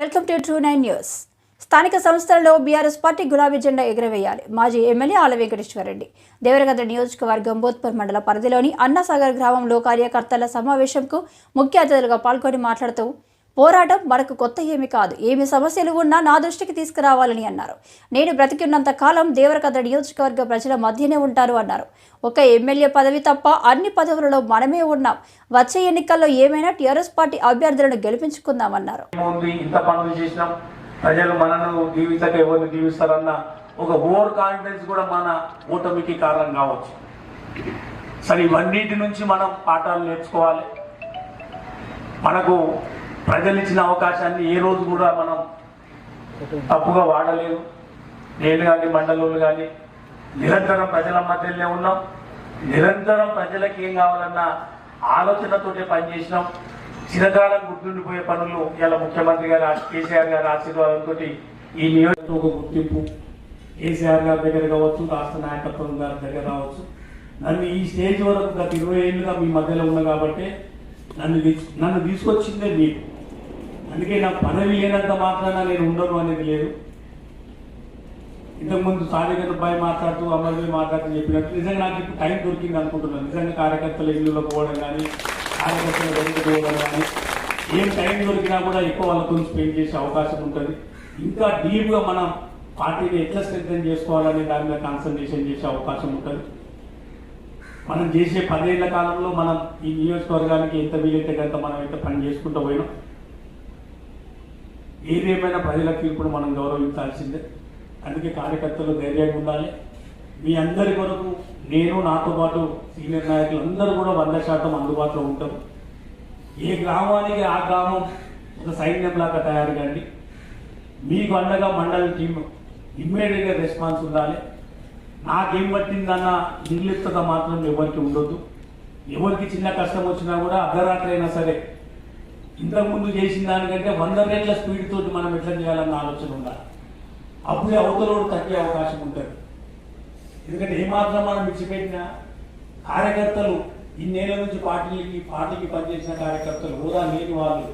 Welcome to true nine news. స్థానిక సంస్థలలో BRS party గులాబీ జెండా ఎగురవేయాలి. మాజీ ఎమ్మెల్యే ఆల వెంకటేశ్వరరెడ్డి. దేవరగద్ద నియోజకవర్గం బోత్పూర్ మండల పరిధిలోని అన్నాసాగర్ గ్రామంలో కార్యకర్తల సమావేశంకు ముఖ్య అతిథులుగా పాల్గొని మాట్లాడుతూ పోరాటం మనకు కొత్త ఏమి కాదు. ఏమి సమస్యలు ఉన్నా నా దృష్టికి తీసుకురావాలని అన్నారు. నేను బ్రతికున్నంత కాలం దేవరకద్ద నియోజకవర్గ ప్రజల మధ్యనే ఉంటారు అన్నారు. ఒక ఎమ్మెల్యే పదవి తప్ప అన్ని పదవులలో మనమే ఉన్నాం. వచ్చే ఎన్నికల్లో ఏమైనా టీఆర్ఎస్ పార్టీ అభ్యర్థులను గెలిపించుకుందామన్నారు ప్రజలు మనను జీవితక ఎవరిని జీవిస్తారన్న ఒక ఓవర్ కాన్ఫిడెన్స్ కూడా మన ఓటమికి కారణం కావచ్చు. సరే ఇవన్నిటి నుంచి మనం పాఠాలు నేర్చుకోవాలి. మనకు ప్రజలు ఇచ్చిన అవకాశాన్ని ఏ రోజు కూడా మనం తప్పుగా వాడలేము. నేను కానీ మండలంలో కానీ నిరంతరం ప్రజల మధ్యలోనే ఉన్నాం. నిరంతరం ప్రజలకు ఏం కావాలన్న ఆలోచనతోటే పనిచేసినాం. చిరకాలం గుర్తుండిపోయే పనులు ఇలా ముఖ్యమంత్రి గారు కేసీఆర్ గారి ఆశీర్వాదంతో ఈ నియోజకవర్గం ఒక గుర్తింపు. కేసీఆర్ గారి దగ్గర కావచ్చు రాష్ట్ర నాయకత్వం గారి దగ్గర కావచ్చు నన్ను ఈ స్టేజ్ వరకు గత ఇరవై ఏళ్ళుగా మీ మధ్యలో ఉన్నా కాబట్టి నన్ను తీసు- నన్ను తీసుకొచ్చిందే మీకు అందుకే నాకు పదవి లేనంత మాత్రాన నేను ఉండను అనేది లేదు. ఇంతకుముందు సాధికత భయ మాట్లాడుతూ అమ్మాయి మాట్లాడుతూ చెప్పినట్టు నిజంగా నాకు ఇప్పుడు టైం దొరికింది అనుకుంటున్నాను. నిజంగా కార్యకర్తల ఇల్లులో పోవడం కానీ కార్యకర్తల దగ్గరికి పోవడం కానీ ఏం టైం దొరికినా కూడా ఎక్కువ వాళ్ళతో స్పెండ్ చేసే అవకాశం ఉంటుంది. ఇంకా డీప్గా మనం పార్టీని ఎట్లా స్ట్రెంగ్ చేసుకోవాలనే దాని మీద కాన్సన్ట్రేషన్ చేసే అవకాశం ఉంటుంది. మనం చేసే పదేళ్ళ కాలంలో మనం ఈ నియోజకవర్గానికి ఎంత వీలైతే కనుక మనం ఎంత పని చేసుకుంటూ పోయినాం. ఏదేమైనా ప్రజల తీర్పును మనం గౌరవించాల్సిందే. అందుకే కార్యకర్తలు ధైర్యంగా ఉండాలి. మీ అందరి కొరకు నేను నాతో పాటు సీనియర్ నాయకులు అందరూ కూడా వంద శాతం అందుబాటులో ఉంటారు ఏ గ్రామానికి ఆ గ్రామం ఒక సైన్యంలాగా తయారు కండి. మీకు అండగా మండల టీం ఇమ్మీడియట్గా రెస్పాన్స్ ఉండాలి. నాకేం పట్టిందన్న నిర్లిప్తత మాత్రం ఎవరికి ఉండొద్దు. ఎవరికి చిన్న కష్టం వచ్చినా కూడా అర్ధరాత్రి అయినా సరే ఇంతకుముందు చేసిన దానికంటే వంద రేట్ల స్పీడ్ తోటి మనం ఎట్లా చేయాలన్న ఆలోచన ఉండాలి అప్పుడే అవతలోడు తగ్గే అవకాశం ఉంటుంది. ఎందుకంటే ఏమాత్రం మనం విడిచిపెట్టినా కార్యకర్తలు ఇన్నేళ్ళ నుంచి పార్టీకి పార్టీకి పనిచేసిన కార్యకర్తలు హోదా లేని వాళ్ళు.